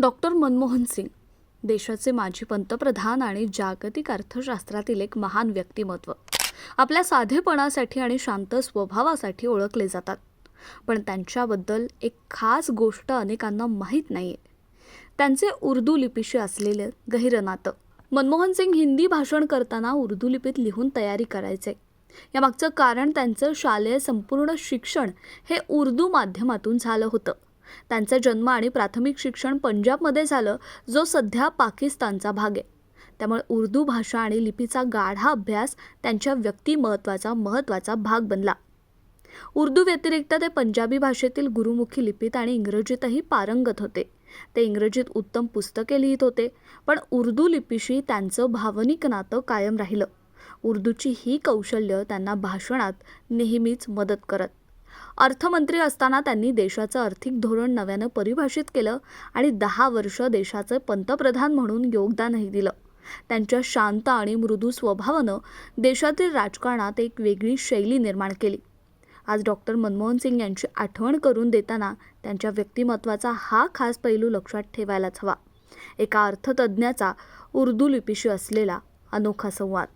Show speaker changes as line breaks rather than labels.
Doctor Manmohan Singh देशाचे माजी पंतप्रधान आणि जागतिक अर्थशास्त्रातील एक महान व्यक्तिमत्व. आपल्या साधेपणासाठी आणि शांत स्वभावासाठी ओळखले जातात. पण त्यांच्याबद्दल एक खास गोष्ट अनेकांना माहीत नाही आहे त्यांचे उर्दू लिपीशी असलेले गहिरनातं. मनमोहन सिंग हिंदी भाषण करताना उर्दू लिपीत लिहून तयारी करायचे. यामागचं कारण त्यांचं शालेय संपूर्ण शिक्षण हे उर्दू माध्यमातून झालं होतं. त्यांचा जन्म आणि प्राथमिक शिक्षण पंजाबमध्ये झालं जो सध्या पाकिस्तानचा भाग आहे. त्यामुळे उर्दू भाषा आणि लिपीचा गाढा अभ्यास त्यांच्या व्यक्तिमत्वाचा महत्त्वाचा भाग बनला. उर्दू व्यतिरिक्त ते पंजाबी भाषेतील गुरुमुखी लिपीत आणि इंग्रजीतही पारंगत होते. ते इंग्रजीत उत्तम पुस्तके लिहित होते पण उर्दू लिपीशी त्यांचं भावनिक नातं कायम राहिलं. उर्दूची ही कौशल्य त्यांना भाषणात नेहमीच मदत करत. अर्थमंत्री असताना त्यांनी देशाचं आर्थिक धोरण नव्यानं परिभाषित केलं आणि दहा वर्ष देशाचे पंतप्रधान म्हणून योगदानही दिलं. त्यांच्या शांत आणि मृदू स्वभावानं देशातील राजकारणात एक वेगळी शैली निर्माण केली. आज डॉक्टर मनमोहन सिंग यांची आठवण करून देताना त्यांच्या व्यक्तिमत्वाचा हा खास पैलू लक्षात ठेवायलाच हवा. एका अर्थतज्ज्ञाचा उर्दू लिपीशी असलेला अनोखा संवाद.